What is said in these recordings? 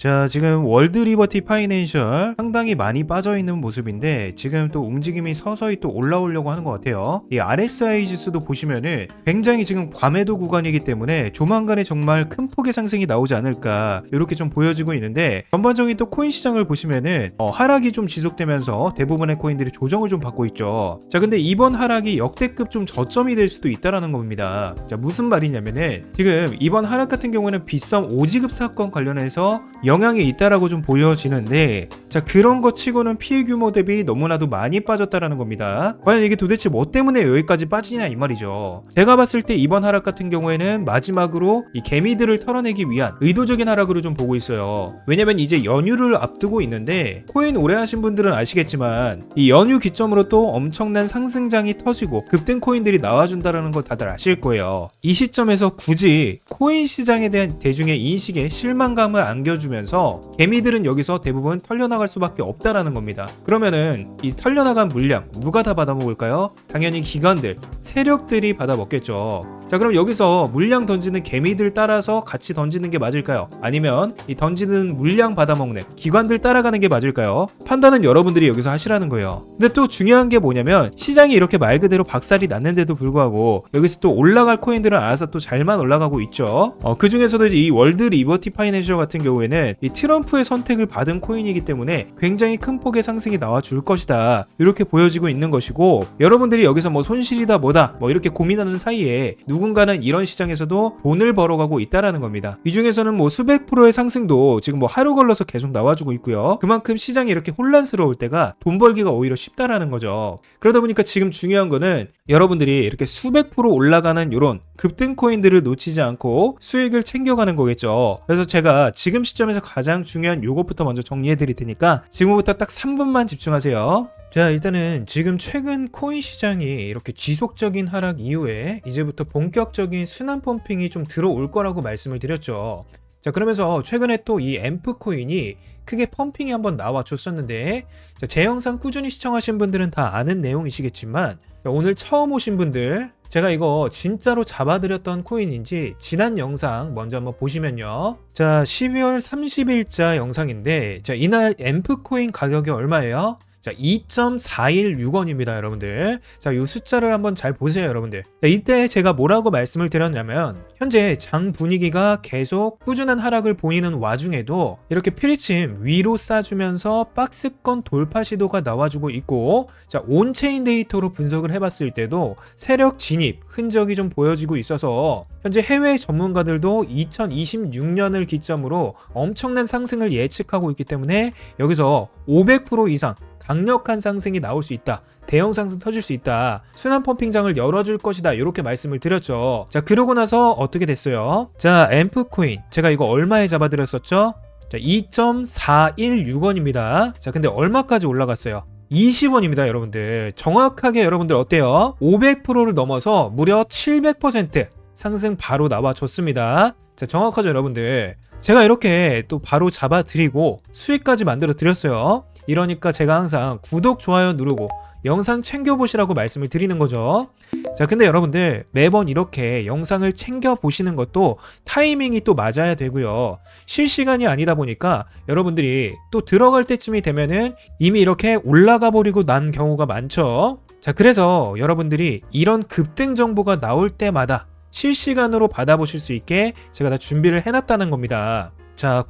자, 지금 월드 리버티 파이낸셜 상당히 많이 빠져 있는 모습인데 지금 또 움직임이 서서히 또 올라오려고 하는 것 같아요. 이 RSI 지수도 보시면은 굉장히 지금 과매도 구간이기 때문에 조만간에 정말 큰 폭의 상승이 나오지 않을까 이렇게 좀 보여지고 있는데 전반적인 또 코인 시장을 보시면은 어, 하락이 좀 지속되면서 대부분의 코인들이 조정을 좀 받고 있죠. 자, 근데 이번 하락이 역대급 좀 저점이 될 수도 있다라는 겁니다. 자, 무슨 말이냐면은 지금 이번 하락 같은 경우는 빗썸 오지급 사건 관련해서 영향이 있다라고 좀 보여지는데 자 그런 것 치고는 피해 규모 대비 너무나도 많이 빠졌다라는 겁니다. 과연 이게 도대체 뭐 때문에 여기까지 빠지냐 이 말이죠. 제가 봤을 때 이번 하락 같은 경우에는 마지막으로 이 개미들을 털어내기 위한 의도적인 하락으로 좀 보고 있어요. 왜냐면 이제 연휴를 앞두고 있는데 코인 오래 하신 분들은 아시겠지만 이 연휴 기점으로 또 엄청난 상승장이 터지고 급등 코인들이 나와준다라는 걸 다들 아실 거예요. 이 시점에서 굳이 코인 시장에 대한 대중의 인식에 실망감을 안겨주면 서 개미들은 여기서 대부분 털려나갈 수밖에 없다라는 겁니다. 그러면은 이 털려나간 물량 누가 다 받아먹을까요? 당연히 기관들, 세력들이 받아먹겠죠. 자 그럼 여기서 물량 던지는 개미들 따라서 같이 던지는 게 맞을까요? 아니면 이 던지는 물량 받아먹는 기관들 따라가는 게 맞을까요? 판단은 여러분들이 여기서 하시라는 거예요. 근데 또 중요한 게 뭐냐면 시장이 이렇게 말 그대로 박살이 났는데도 불구하고 여기서 또 올라갈 코인들은 알아서 또 잘만 올라가고 있죠. 어, 그 중에서도 이 월드 리버티 파이낸셜 같은 경우에는 이 트럼프의 선택을 받은 코인이기 때문에 굉장히 큰 폭의 상승이 나와 줄 것이다. 이렇게 보여지고 있는 것이고 여러분들이 여기서 뭐 손실이다 뭐다 뭐 이렇게 고민하는 사이에 누군가는 이런 시장에서도 돈을 벌어가고 있다라는 겁니다. 이 중에서는 뭐 수백 프로의 상승도 지금 뭐 하루 걸러서 계속 나와주고 있고요. 그만큼 시장이 이렇게 혼란스러울 때가 돈 벌기가 오히려 쉽다라는 거죠. 그러다 보니까 지금 중요한 거는 여러분들이 이렇게 수백 프로 올라가는 이런 급등 코인들을 놓치지 않고 수익을 챙겨가는 거겠죠. 그래서 제가 지금 시점에 서 가장 중요한 요것부터 먼저 정리해 드릴 테니까 지금부터 딱 3분만 집중하세요. 자, 일단은 지금 최근 코인 시장이 이렇게 지속적인 하락 이후에 이제부터 본격적인 순환 펌핑이 좀 들어올 거라고 말씀을 드렸죠. 자, 그러면서 최근에 또 이 앰프 코인이 크게 펌핑이 한번 나와 줬었는데 자, 제 영상 꾸준히 시청하신 분들은 다 아는 내용이시겠지만 자, 오늘 처음 오신 분들 제가 이거 진짜로 잡아드렸던 코인인지 지난 영상 먼저 한번 보시면요. 자, 12월 30일자 영상인데 자, 이날 앰프 코인 가격이 얼마예요? 자, 2.416원입니다, 여러분들. 자, 이 숫자를 한번 잘 보세요, 여러분들. 자, 이때 제가 뭐라고 말씀을 드렸냐면, 현재 장 분위기가 계속 꾸준한 하락을 보이는 와중에도 이렇게 피리침 위로 싸주면서 박스권 돌파 시도가 나와주고 있고, 자, 온체인 데이터로 분석을 해봤을 때도 세력 진입 흔적이 좀 보여지고 있어서 현재 해외 전문가들도 2026년을 기점으로 엄청난 상승을 예측하고 있기 때문에 여기서 500% 이상 강력한 상승이 나올 수 있다. 대형 상승 터질 수 있다. 순환 펌핑장을 열어줄 것이다. 이렇게 말씀을 드렸죠. 자, 그러고 나서 어떻게 됐어요? 자, 앰프 코인. 제가 이거 얼마에 잡아드렸었죠? 자, 2.416원입니다. 자, 근데 얼마까지 올라갔어요? 20원입니다, 여러분들. 정확하게 여러분들 어때요? 500%를 넘어서 무려 700% 상승 바로 나와줬습니다. 자, 정확하죠, 여러분들. 제가 이렇게 또 바로 잡아드리고 수익까지 만들어 드렸어요. 이러니까 제가 항상 구독, 좋아요 누르고 영상 챙겨보시라고 말씀을 드리는 거죠. 자, 근데 여러분들 매번 이렇게 영상을 챙겨보시는 것도 타이밍이 또 맞아야 되고요. 실시간이 아니다 보니까 여러분들이 또 들어갈 때쯤이 되면은 이미 이렇게 올라가 버리고 난 경우가 많죠. 자, 그래서 여러분들이 이런 급등 정보가 나올 때마다 실시간으로 받아보실 수 있게 제가 다 준비를 해놨다는 겁니다. 자,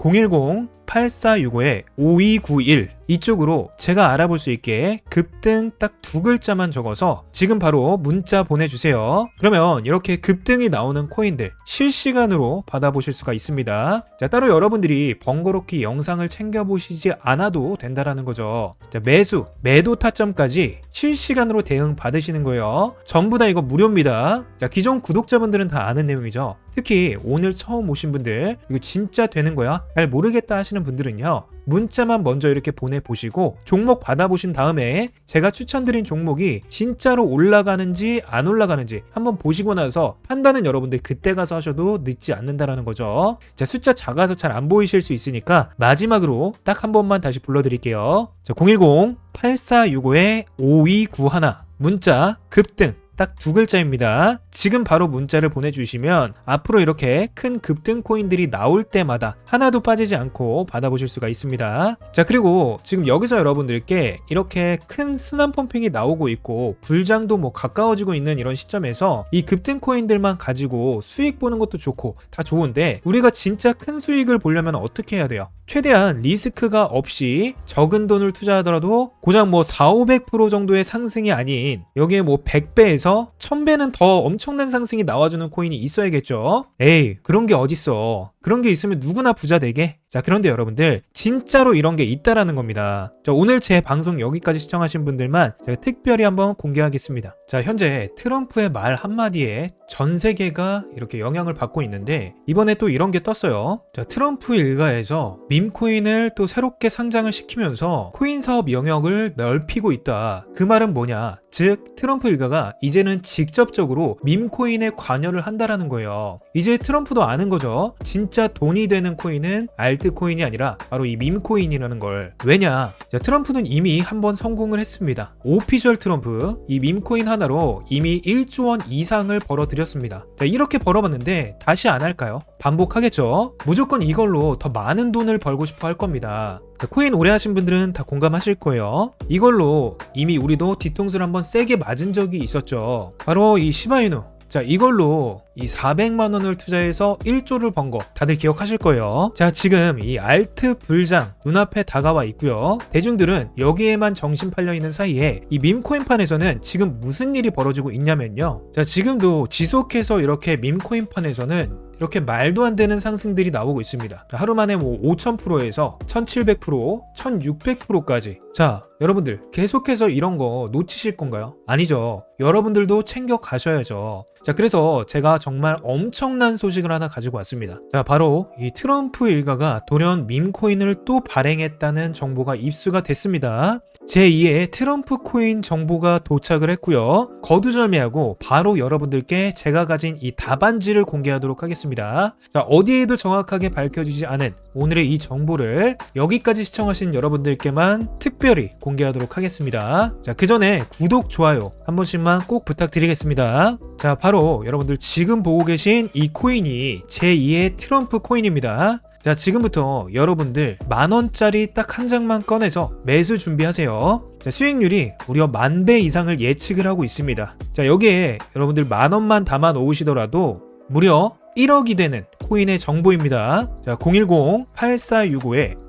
010-8465-5291 이쪽으로 제가 알아볼 수 있게 급등 딱 두 글자만 적어서 지금 바로 문자 보내주세요. 그러면 이렇게 급등이 나오는 코인들 실시간으로 받아보실 수가 있습니다. 자, 따로 여러분들이 번거롭게 영상을 챙겨보시지 않아도 된다라는 거죠. 자, 매수, 매도 타점까지 실시간으로 대응 받으시는 거예요. 전부 다 이거 무료입니다. 자, 기존 구독자분들은 다 아는 내용이죠. 특히 오늘 처음 오신 분들 이거 진짜 되는 거야? 잘 모르겠다 하시는 분들은요. 문자만 먼저 이렇게 보내보시고 종목 받아보신 다음에 제가 추천드린 종목이 진짜로 올라가는지 안 올라가는지 한번 보시고 나서 판단은 여러분들 그때 가서 하셔도 늦지 않는다라는 거죠. 자, 숫자 작아서 잘 안 보이실 수 있으니까 마지막으로 딱 한 번만 다시 불러드릴게요. 자, 010-8465-5291 문자 급등 딱 두 글자입니다. 지금 바로 문자를 보내주시면 앞으로 이렇게 큰 급등 코인들이 나올 때마다 하나도 빠지지 않고 받아보실 수가 있습니다. 자, 그리고 지금 여기서 여러분들께 이렇게 큰 순환 펌핑이 나오고 있고 불장도 뭐 가까워지고 있는 이런 시점에서 이 급등 코인들만 가지고 수익 보는 것도 좋고 다 좋은데 우리가 진짜 큰 수익을 보려면 어떻게 해야 돼요? 최대한 리스크가 없이 적은 돈을 투자하더라도 고작 뭐 4, 500% 정도의 상승이 아닌 여기에 뭐 100배에서 1000배는 더 엄청난 상승이 나와주는 코인이 있어야겠죠. 에이 그런 게 어딨어. 그런 게 있으면 누구나 부자 되게. 자 그런데 여러분들 진짜로 이런 게 있다라는 겁니다. 자 오늘 제 방송 여기까지 시청하신 분들만 제가 특별히 한번 공개하겠습니다. 자 현재 트럼프의 말 한마디에 전 세계가 이렇게 영향을 받고 있는데 이번에 또 이런 게 떴어요. 자 트럼프 일가에서 밈코인을 또 새롭게 상장을 시키면서 코인 사업 영역을 넓히고 있다. 그 말은 뭐냐? 즉 트럼프 일가가 이제는 직접적으로 밈코인에 관여를 한다라는 거예요. 이제 트럼프도 아는 거죠. 진짜 돈이 되는 코인은 알 트코인이 아니라 바로 이 밈코인이라는 걸. 왜냐? 자, 트럼프는 이미 한 번 성공을 했습니다. 오피셜 트럼프 이 밈코인 하나로 이미 1조 원 이상을 벌어들였습니다. 자, 이렇게 벌어봤는데 다시 안 할까요? 반복하겠죠. 무조건 이걸로 더 많은 돈을 벌고 싶어 할 겁니다. 자, 코인 오래 하신 분들은 다 공감하실 거예요. 이걸로 이미 우리도 뒤통수를 한번 세게 맞은 적이 있었죠. 바로 이 시바이누. 자, 이걸로 이 400만 원을 투자해서 1조를 번 거 다들 기억하실 거예요. 자, 지금 이 알트 불장 눈앞에 다가와 있고요. 대중들은 여기에만 정신 팔려 있는 사이에 이 밈코인판에서는 지금 무슨 일이 벌어지고 있냐면요. 자, 지금도 지속해서 이렇게 밈코인판에서는 이렇게 말도 안 되는 상승들이 나오고 있습니다. 하루 만에 뭐 5000%에서 1700%, 1600%까지. 자, 여러분들 계속해서 이런 거 놓치실 건가요? 아니죠. 여러분들도 챙겨 가셔야죠. 자, 그래서 제가 정말 엄청난 소식을 하나 가지고 왔습니다. 자, 바로 이 트럼프 일가가 돌연 밈코인을 또 발행했다는 정보가 입수가 됐습니다. 제2의 트럼프 코인 정보가 도착을 했고요. 거두절미하고 바로 여러분들께 제가 가진 이 답안지를 공개하도록 하겠습니다. 자, 어디에도 정확하게 밝혀지지 않은 오늘의 이 정보를 여기까지 시청하신 여러분들께만 특별히 공개하 도록 하겠습니다. 자, 그 전에 구독, 좋아요 한 번씩만 꼭 부탁드리겠습니다. 자, 바로 여러분들 지금 보고 계신 이 코인이 제2의 트럼프 코인입니다. 자, 지금부터 여러분들 만 원짜리 딱 한 장만 꺼내서 매수 준비하세요. 자, 수익률이 무려 만 배 이상을 예측을 하고 있습니다. 자, 여기에 여러분들 만 원만 담아 놓으시더라도 무려 1억이 되는 코인의 정보입니다. 자,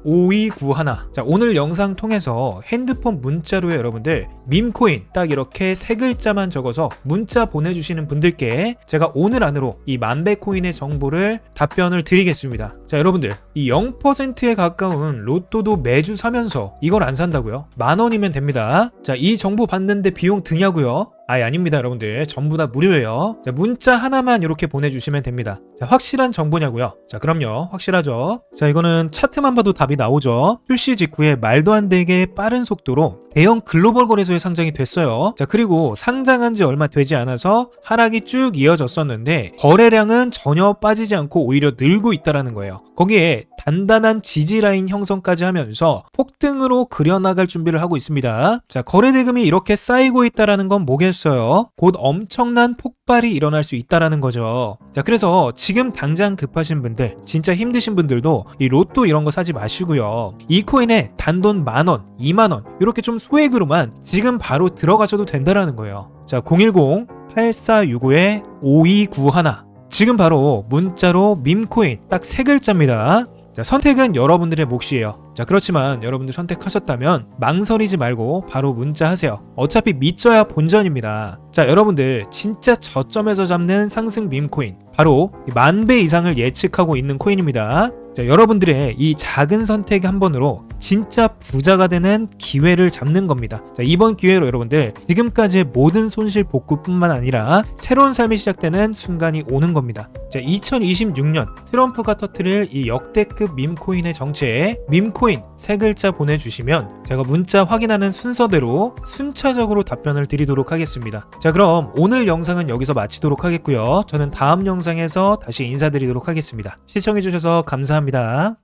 010-8465-5291. 자, 오늘 영상 통해서 핸드폰 문자로 여러분들 밈코인 딱 이렇게 세 글자만 적어서 문자 보내주시는 분들께 제가 오늘 안으로 이 만배 코인의 정보를 답변을 드리겠습니다. 자, 여러분들 이 0%에 가까운 로또도 매주 사면서 이걸 안 산다고요? 만 원이면 됩니다. 자, 이 정보 받는데 비용 드냐고요? 아예 아닙니다, 여러분들. 전부 다 무료예요. 자, 문자 하나만 이렇게 보내주시면 됩니다. 자, 확실한 정보냐고요? 자, 그럼요. 확실하죠. 자, 이거는 차트만 봐도 답이 나오죠. 출시 직후에 말도 안 되게 빠른 속도로 대형 글로벌 거래소에 상장이 됐어요. 자, 그리고 상장한 지 얼마 되지 않아서 하락이 쭉 이어졌었는데 거래량은 전혀 빠지지 않고 오히려 늘고 있다라는 거예요. 거기에 단단한 지지 라인 형성까지 하면서 폭등으로 그려나갈 준비를 하고 있습니다. 자, 거래 대금이 이렇게 쌓이고 있다라는 건 뭐겠어요? 곧 엄청난 폭발이 일어날 수 있다라는 거죠. 자, 그래서 지금 당장 급하신 분들, 진짜 힘드신 분들도 이 로또 이런 거 사지 마시고 요. 이 코인에 단돈 만 원, 2만 원 이렇게 좀 소액으로만 지금 바로 들어가셔도 된다라는 거예요. 자, 010-8465-5291 지금 바로 문자로 밈코인 딱 세 글자입니다. 자, 선택은 여러분들의 몫이에요. 자, 그렇지만 여러분들 선택하셨다면 망설이지 말고 바로 문자하세요. 어차피 믿져야 본전입니다. 자, 여러분들 진짜 저점에서 잡는 상승 밈코인 바로 만배 이상을 예측하고 있는 코인입니다. 자, 여러분들의 이 작은 선택 한 번으로 진짜 부자가 되는 기회를 잡는 겁니다. 자, 이번 기회로 여러분들 지금까지의 모든 손실 복구뿐만 아니라 새로운 삶이 시작되는 순간이 오는 겁니다. 자, 2026년 트럼프가 터트릴 이 역대급 밈코인의 정체에 밈 코인 세 글자 보내주시면 제가 문자 확인하는 순서대로 순차적으로 답변을 드리도록 하겠습니다. 자, 그럼 오늘 영상은 여기서 마치도록 하겠고요. 저는 다음 영상에서 다시 인사드리도록 하겠습니다. 시청해주셔서 감사합니다.